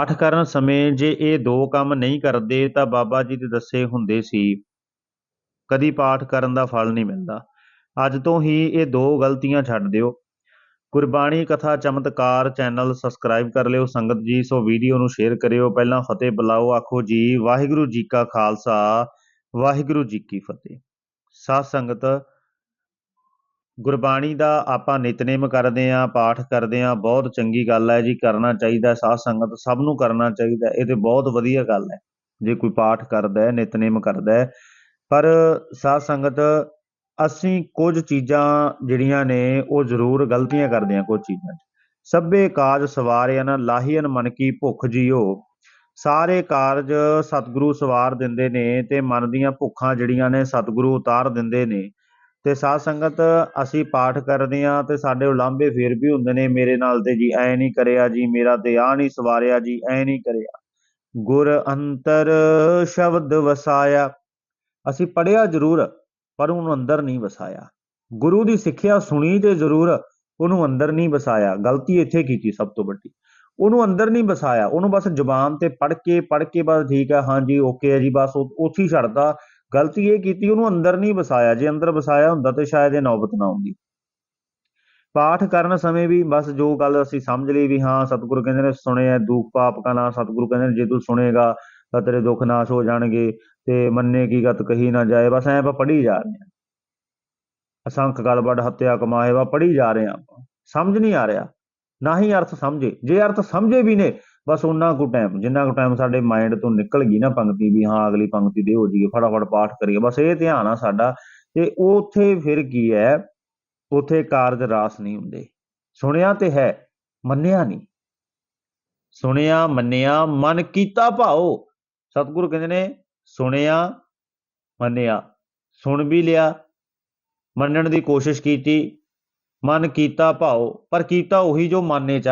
ਪਾਠ ਕਰਨ ਸਮੇਂ ਜੇ ਇਹ ਦੋ ਕੰਮ ਨਹੀਂ ਕਰਦੇ ਤਾਂ ਬਾਬਾ ਜੀ ਦੇ ਦੱਸੇ ਹੁੰਦੇ ਸੀ, ਕਦੀ ਪਾਠ ਕਰਨ ਦਾ ਫਲ ਨਹੀਂ ਮਿਲਦਾ। ਅੱਜ ਤੋਂ ਹੀ ਇਹ ਦੋ ਗਲਤੀਆਂ ਛੱਡ ਦਿਓ। ਗੁਰਬਾਣੀ ਕਥਾ ਚਮਤਕਾਰ ਚੈਨਲ ਸਬਸਕ੍ਰਾਈਬ ਕਰ ਲਿਓ, ਸੰਗਤ ਜੀ, ਸੋ ਵੀਡੀਓ ਨੂੰ ਸ਼ੇਅਰ ਕਰਿਓ। ਪਹਿਲਾਂ ਫਤਿਹ ਬੁਲਾਓ, ਆਖੋ ਜੀ, ਵਾਹਿਗੁਰੂ ਜੀ ਕਾ ਖਾਲਸਾ, ਵਾਹਿਗੁਰੂ ਜੀ ਕੀ ਫਤਿਹ। ਸਾਧ ਸੰਗਤ ਗੁਰਬਾਣੀ ਦਾ ਆਪਾਂ ਨਿਤਨੇਮ ਕਰਦੇ ਆਂ ਪਾਠ ਕਰਦੇ ਆਂ ਬਹੁਤ ਚੰਗੀ ਗੱਲ ਹੈ ਜੀ, ਕਰਨਾ ਚਾਹੀਦਾ, ਸਾਧ ਸੰਗਤ ਸਭ ਨੂੰ ਕਰਨਾ ਚਾਹੀਦਾ, ਇਹ ਤੇ ਬਹੁਤ ਵਧੀਆ ਗੱਲ ਹੈ। ਜੇ ਕੋਈ ਪਾਠ ਕਰਦਾ ਹੈ, ਨਿਤਨੇਮ ਕਰਦਾ ਹੈ, ਪਰ ਸਾਧ ਸੰਗਤ ਅਸੀਂ ਕੁਝ ਚੀਜ਼ਾਂ ਜਿਹੜੀਆਂ ਨੇ, ਉਹ ਜ਼ਰੂਰ ਗਲਤੀਆਂ ਕਰਦੇ ਆਂ ਕੁਝ ਚੀਜ਼ਾਂ 'ਚ। ਸਭੇ ਕਾਜ ਸਵਾਰਿਆਨ ਲਾਹੀਨ ਮਨ ਕੀ ਭੁੱਖ ਜੀਓ। ਸਾਰੇ ਕਾਰਜ ਸਤਿਗੁਰੂ ਸਵਾਰ ਦਿੰਦੇ ਨੇ ਤੇ ਮਨ ਦੀਆਂ ਭੁੱਖਾਂ ਜਿਹੜੀਆਂ ਨੇ, ਸਤਿਗੁਰੂ ਉਤਾਰ ਦਿੰਦੇ ਨੇ। ਤੇ ਸਾਧ ਸੰਗਤ ਅਸੀਂ ਪਾਠ ਕਰਦੇ ਆਂ ਤੇ ਸਾਡੇ ਉਲਾਂਭੇ ਫੇਰ ਵੀ ਹੁੰਦੇ ਨੇ, ਮੇਰੇ ਨਾਲ ਤੇ ਜੀ ਐ ਨਹੀਂ ਕਰਿਆ ਜੀ, ਮੇਰਾ ਤੇ ਆ ਨਹੀਂ ਸਵਾਰਿਆ ਜੀ, ਐ ਨਹੀਂ ਕਰਿਆ। ਗੁਰ ਅੰਤਰ ਸ਼ਬਦ ਵਸਾਇਆ। ਅਸੀਂ ਪੜਿਆ ਜ਼ਰੂਰ, ਪਰ ਉਹਨੂੰ ਅੰਦਰ ਨਹੀਂ ਵਸਾਇਆ। ਗੁਰੂ ਦੀ ਸਿੱਖਿਆ ਸੁਣੀ ਤੇ ਜ਼ਰੂਰ, ਉਹਨੂੰ ਅੰਦਰ ਨਹੀਂ ਵਸਾਇਆ। ਗਲਤੀ ਇੱਥੇ ਕੀਤੀ ਸਭ ਤੋਂ ਵੱਡੀ? ਉਹਨੂੰ ਅੰਦਰ ਨਹੀਂ ਵਸਾਇਆ। ਉਹਨੂੰ ਬਸ ਜ਼ੁਬਾਨ ਤੇ ਪੜ ਕੇ ਪੜ ਕੇ ਬਸ ਠੀਕ ਹੈ ਹਾਂਜੀ ਓਕੇ ਹੈ ਜੀ, ਬਸ ਉਹ- ਉੱਥੇ ਹੀ ਛੱਡਦਾ ਗਲਤੀ ਇਹ ਕੀਤੀ, ਉਹਨੂੰ ਅੰਦਰ ਨਹੀਂ ਵਸਾਇਆ। ਜੇ ਅੰਦਰ ਵਸਾਇਆ ਹੁੰਦਾ ਤਾਂ ਸ਼ਾਇਦ ਇਹ ਨੌਬਤ ਨਾ ਆਉਂਦੀ। ਪਾਠ ਕਰਨ ਸਮੇਂ ਵੀ ਬਸ ਜੋ ਗੱਲ ਅਸੀਂ ਸਮਝ ਲਈ ਵੀ ਹਾਂ, ਸਤਿਗੁਰੂ ਕਹਿੰਦੇ ਨੇ ਸੁਣਿਆ ਦੁੱਖ ਪਾਪ ਕਾ ਨਾ, ਸਤਿਗੁਰੂ ਕਹਿੰਦੇ ਨੇ, ਜੇ ਤੂੰ ਸੁਣੇਗਾ ਤਾਂ ਤੇਰੇ ਦੁੱਖ ਨਾਸ਼ ਹੋ ਜਾਣਗੇ ਤੇ ਮੰਨੇ ਕੀ ਗਤ ਕਹੀ ਨਾ ਜਾਏ। ਬਸ ਐਂ ਆਪਾਂ ਪੜ੍ਹੀ ਜਾ ਰਹੇ ਹਾਂ। ਅਸੰਖ ਗਲਬੜ ਹੱਤਿਆ ਕਮਾਏ ਵਾ ਪੜ੍ਹੀ ਜਾ ਰਹੇ ਹਾਂ ਆਪਾਂ। ਸਮਝ ਨਹੀਂ ਆ ਰਿਹਾ। ਨਾ ਹੀ ਅਰਥ ਸਮਝੇ। ਜੇ ਅਰਥ ਸਮਝੇ ਵੀ ਨੇ ਬਸ ਉਹਨਾਂ ਕੁ ਟਾਈਮ ਜਿੰਨਾ ਕੁ ਟਾਈਮ ਸਾਡੇ ਮਾਈਂਡ ਤੋਂ ਨਿਕਲ ਗਈ ਨਾ ਪੰਕਤੀ ਵੀ ਹਾਂ ਅਗਲੀ ਪੰਕਤੀ ਦੇ ਹੋ ਜੀਏ, ਫਟਾਫਟ ਪਾਠ ਕਰੀਏ, ਬਸ ਇਹ ਧਿਆਨ ਆ ਸਾਡਾ, ਤੇ ਉੱਥੇ ਫਿਰ ਕੀ ਹੈ, ਉੱਥੇ ਕਾਰਜ ਰਾਸ ਨਹੀਂ ਹੁੰਦੇ। ਸੁਣਿਆ ਤੇ ਹੈ, ਮੰਨਿਆ ਨਹੀਂ। ਸੁਣਿਆ, ਮੰਨਿਆ, ਮਨ ਕੀਤਾ ਭਾਓ। ਸਤਿਗੁਰੂ ਕਹਿੰਦੇ ਨੇ, ਸੁਣਿਆ, ਮੰਨਿਆ। ਸੁਣ ਵੀ ਲਿਆ, ਮੰਨਣ ਦੀ ਕੋਸ਼ਿਸ਼ ਕੀਤੀ, ਮਨ ਕੀਤਾ ਭਾਓ, ਪਰ ਕੀਤਾ ਉਹੀ ਜੋ ਮਨ ਚ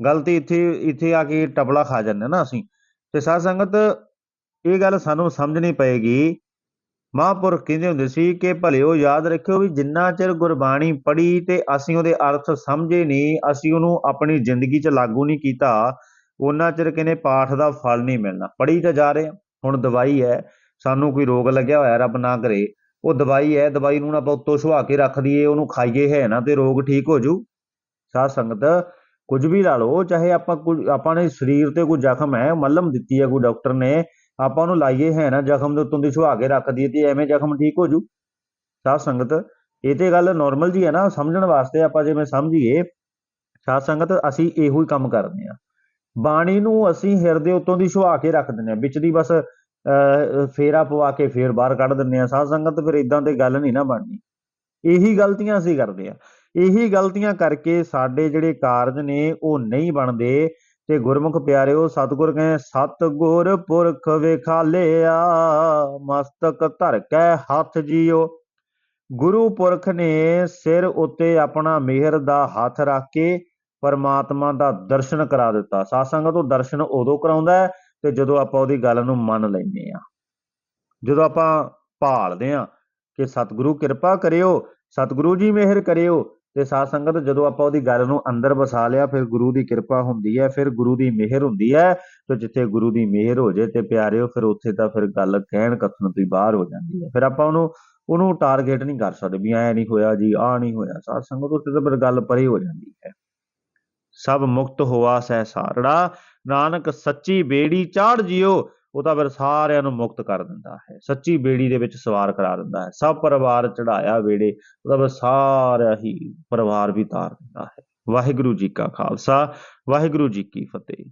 ਆਇਆ ਗਲਤੀ ਇੱਥੇ ਇੱਥੇ ਆ ਕੇ ਟਬਲਾ ਖਾ ਜਾਂਦੇ ਨਾ ਅਸੀਂ। ਤੇ ਸਾਧ ਸੰਗਤ, ਇਹ ਗੱਲ ਸਾਨੂੰ ਸਮਝਣੀ ਪਏਗੀ। ਮਹਾਂਪੁਰਖ ਕਹਿੰਦੇ ਹੁੰਦੇ ਸੀ ਕਿ ਭਲਿਓ ਯਾਦ ਰੱਖਿਓ ਵੀ ਜਿੰਨਾ ਚਿਰ ਗੁਰਬਾਣੀ ਪੜ੍ਹੀ ਤੇ ਅਸੀਂ ਉਹਦੇ ਅਰਥ ਸਮਝੇ ਨਹੀਂ, ਅਸੀਂ ਉਹਨੂੰ ਆਪਣੀ ਜ਼ਿੰਦਗੀ 'ਚ ਲਾਗੂ ਨਹੀਂ ਕੀਤਾ ਉਹਨਾਂ ਚਿਰ ਕਹਿੰਦੇ ਪਾਠ ਦਾ ਫਲ ਨਹੀਂ ਮਿਲਣਾ। ਪੜ੍ਹੀ ਤਾਂ ਜਾ ਰਹੇ ਹਾਂ, ਹੁਣ ਦਵਾਈ ਹੈ, ਸਾਨੂੰ ਕੋਈ ਰੋਗ ਲੱਗਿਆ ਹੋਇਆ ਰੱਬ ਨਾ ਕਰੇ। ਉਹ ਦਵਾਈ ਹੈ, ਦਵਾਈ ਨੂੰ ਆਪਾਂ ਉੱਤੋਂ ਸੁਹਾ ਕੇ ਰੱਖ ਦਈਏ, ਉਹਨੂੰ ਖਾਈਏ ਹੈ ਨਾ ਤੇ ਰੋਗ ਠੀਕ ਹੋ ਜੂ। ਸਾਧ ਸੰਗਤ ਕੁਝ ਵੀ ਲਾ ਲਓ ਚਾਹੇ ਆਪਾਂ ਕੁਝ ਆਪਾਂ ਨੇ ਸਰੀਰ ਤੇ ਕੋਈ ਜ਼ਖਮ ਹੈ ਮੱਲਮ ਦਿੱਤੀ ਹੈ ਕੋਈ ਡਾਕਟਰ ਨੇ ਆਪਾਂ ਉਹਨੂੰ ਲਾਈਏ ਹੈ ਨਾ ਜ਼ਖਮ ਦੇ ਉੱਤੋਂ ਦੀ ਸੁਹਾ ਕੇ ਰੱਖ ਦਈਏ ਤੇ ਐਵੇਂ ਜ਼ਖਮ ਠੀਕ ਹੋ ਜੂ। ਸਾਧ ਸੰਗਤ ਇਹ ਤੇ ਗੱਲ ਨਾਰਮਲ ਜੀ ਹੈ ਨਾ ਸਮਝਣ ਵਾਸਤੇ ਆਪਾਂ ਜਿਵੇਂ ਸਮਝੀਏ ਸਾਧ ਸੰਗਤ ਅਸੀਂ ਇਹੋ ਹੀ ਕੰਮ ਕਰਦੇ ਆ ਬਾਣੀ ਨੂੰ ਅਸੀਂ ਹਿਰਦੇ ਉੱਤੋਂ ਦੀ ਸੁਹਾ ਕੇ ਰੱਖ ਦਿੰਦੇ ਆ ਵਿੱਚ ਦੀ ਬਸ ਅਹ, ਫੇਰਾ ਪਵਾ ਕੇ ਫੇਰ ਬਾਹਰ ਕੱਢ ਦਿੰਦੇ ਆ ਸਾਧ ਸੰਗਤ ਫਿਰ ਇਦਾਂ ਤੇ ਗੱਲ ਨਹੀਂ ਨਾ ਬਣਨੀ। ਇਹੀ ਗਲਤੀਆਂ ਅਸੀਂ ਕਰਦੇ ਆ ਇਹੀ ਗਲਤੀਆਂ ਕਰਕੇ ਸਾਡੇ ਜਿਹੜੇ ਕਾਰਜ ਨੇ ਉਹ ਨਹੀਂ ਬਣਦੇ। ਤੇ ਗੁਰਮੁਖ ਪਿਆਰਿਓ, ਸਤਿਗੁਰ ਕਹਿੰਦੇ ਸਤਿਗੁਰ ਪੁਰਖ ਵੇਖਾਲਿਆ, ਮਸਤਕ ਧਰ ਕੇ ਹੱਥ ਜੀਓ। ਗੁਰੂ ਪੁਰਖ ਨੇ ਸਿਰ ਉੱਤੇ ਆਪਣਾ ਮਿਹਰ ਦਾ ਹੱਥ ਰੱਖ ਕੇ ਪਰਮਾਤਮਾ ਦਾ ਦਰਸ਼ਨ ਕਰਾ ਦਿੱਤਾ। ਸਾਧ ਸੰਗਤ ਉਹ ਦਰਸ਼ਨ ਉਦੋਂ ਕਰਾਉਂਦਾ ਹੈ ਤੇ ਜਦੋਂ ਆਪਾਂ ਉਹਦੀ ਗੱਲ ਨੂੰ ਮੰਨ ਲੈਂਦੇ ਆ ਜਦੋਂ ਆਪਾਂ ਭਾਲਦੇ ਆ ਕਿ ਸਤਿਗੁਰੂ ਕਿਰਪਾ ਕਰਿਓ, ਸਤਿਗੁਰੂ ਜੀ ਮਿਹਰ ਕਰਿਓ ਤੇ ਸਾਧ ਸੰਗਤ ਜਦੋਂ ਆਪਾਂ ਉਹਦੀ ਗੱਲ ਨੂੰ ਅੰਦਰ ਵਸਾ ਲਿਆ, ਫਿਰ ਗੁਰੂ ਦੀ ਕਿਰਪਾ ਹੁੰਦੀ ਹੈ, ਫਿਰ ਗੁਰੂ ਦੀ ਮਿਹਰ ਹੁੰਦੀ ਹੈ, ਤੇ ਜਿੱਥੇ ਗੁਰੂ ਦੀ ਮਿਹਰ ਹੋ ਜੇ ਤੇ ਪਿਆਰਿਓ, ਫਿਰ ਉੱਥੇ ਤਾਂ ਫਿਰ ਗੱਲ ਕਹਿਣ ਕਥਨ ਤੋਂ ਹੀ ਬਾਹਰ ਹੋ ਜਾਂਦੀ ਹੈ। ਫਿਰ ਆਪਾਂ ਉਹਨੂੰ ਉਹਨੂੰ ਟਾਰਗੇਟ ਨਹੀਂ ਕਰ ਸਕਦੇ ਵੀ ਐ ਨਹੀਂ ਹੋਇਆ ਜੀ ਆ ਨਹੀਂ ਹੋਇਆ। ਸਾਧ ਸੰਗਤ ਉੱਥੇ ਤਾਂ ਫਿਰ ਗੱਲ ਪਰੇ ਹੋ ਜਾਂਦੀ ਹੈ। ਸਭ ਮੁਕਤ ਹੋਆ ਸਹਿ ਸਾਰੜਾ। ਨਾਨਕ ਸੱਚੀ ਬੇੜੀ ਚਾੜ ਜਿਓ ਉਹ ਤਾਂ ਫਿਰ ਸਾਰਿਆਂ ਨੂੰ ਮੁਕਤ ਕਰ ਦਿੰਦਾ ਹੈ, ਸੱਚੀ ਬੇੜੀ ਦੇ ਵਿੱਚ ਸਵਾਰ ਕਰਾ ਦਿੰਦਾ ਹੈ, ਸਭ ਪਰਿਵਾਰ ਚੜਾਇਆ ਵੇੜੇ ਉਹਦਾ ਫਿਰ ਸਾਰਾ ਹੀ ਪਰਿਵਾਰ ਵੀ ਤਾਰ ਦਿੰਦਾ ਹੈ। ਵਾਹਿਗੁਰੂ ਜੀ ਕਾ ਖਾਲਸਾ, ਵਾਹਿਗੁਰੂ ਜੀ ਕੀ ਫਤਿਹ।